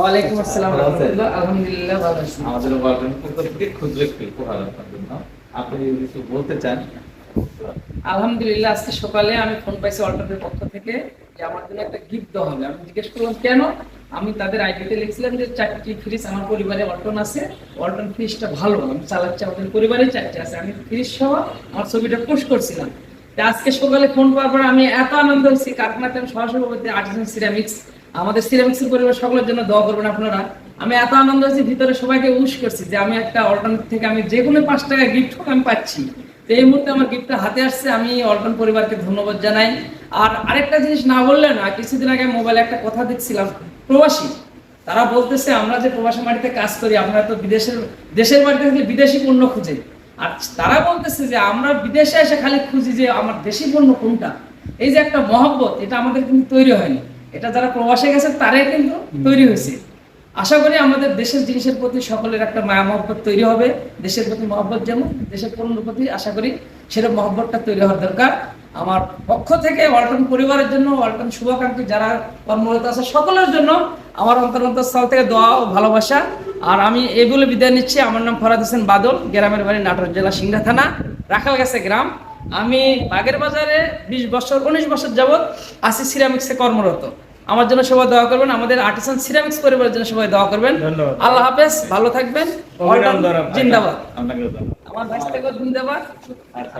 ওয়ালাইকুম আসসালাম? রহমতুল্লাহ আলহামদুলিল্লাহ ভালো আছি। আমাদের থেকে ক্ষুদ্র একটি উপহার আপনার জন্য আপনি কিছু বলতে চান? আলহামদুলিল্লাহ আজকে সকালে আমি ফোন পাইছি পক্ষ থেকে যে আমার জন্য একটা গিফট দেওয়া হবে। আমি জিজ্ঞেস করলাম কেন? আমি তাদের আইডিতে লিখছিলাম যে চারটি ফ্রিজ আমার পরিবারে অল্টন আছে। অল্টন ফ্রিজটা ভালো আমি চালাচ্ছি আমাদের পরিবারে চারটি আছে। আমি ফ্রিজ সহ আমার ছবিটা পোস্ট করছিলাম। আজকে সকালে ফোন পাওয়ার পর আমি এত আনন্দ হয়েছি। কারখানাতে আমি সহসভাপতি আর্টিসান সিরামিক্স আমাদের সিরামিক্সের পরিবার সকলের জন্য দোয়া করবেন আপনারা। আমি এত আনন্দ হয়েছি, ভিতরে সবাইকে উস করছি যে আমি একটা অল্টন থেকে আমি যে কোনো পাঁচ টাকা গিফট হোক আমি পাচ্ছি। তো এই মুহূর্তে আমার গিফটটা হাতে আসছে, আমি অল্টন পরিবারকে ধন্যবাদ জানাই। আর আরেকটা জিনিস না বললে না, কিছুদিন আগে মোবাইলে একটা কথা দেখছিলাম, প্রবাসী। তারা বলতেছে, আমরা যে প্রবাসী মাটিতে কাজ করি, আমরা তো বিদেশের, দেশের বাড়িতে থেকে বিদেশি পণ্য খুঁজে। আর তারা বলতেছে যে, আমরা বিদেশে এসে খালি খুঁজি যে আমার দেশি পণ্য কোনটা? এই যে একটা মহব্বত, এটা আমাদের কিন্তু তৈরি হয়নি। এটা যারা প্রবাসে গেছে তারাই কিন্তু তৈরি হয়েছে। আশা করি আমাদের দেশের জিনিসের প্রতি সকলের একটা মায়া মহব্বত তৈরি হবে। দেশের প্রতি মহব্বত যেমন, দেশের পণ্যের প্রতি আশা করি সেরকম মহব্বতটা তৈরি হওয়ার দরকার। আমার পক্ষ থেকে, ওয়ালটন পরিবারের জন্য, ওয়ালটন শুভাকাঙ্ক্ষী যারা কর্মরত আছে, সকলের জন্য আমার অন্তর অন্তঃস্থল থেকে দোয়া ও ভালোবাসা। আর আমি এই বলে বিদায় নিচ্ছি। আমার নাম ফরাদ হোসেন বাদল, গ্রামের বাড়ি নাটোর জেলা সিংড়া থানা, রাখাল গেছে গ্রাম। আমি বাগের বাজারে বিশ বছর, উনিশ বছর যাবৎ আসি সিরামিক্সে কর্মরত। আমার জন্য সবাই দোয়া করবেন আমাদের আর্টিসান সিরামিক্স পরিবারের জন্য সবাই দোয়া করবেন। ধন্যবাদ। আল্লাহ হাফেজ ভালো থাকবেন। অভিনন্দন জিন্দাবাদ। আমার জিন্দাবাদ। আচ্ছা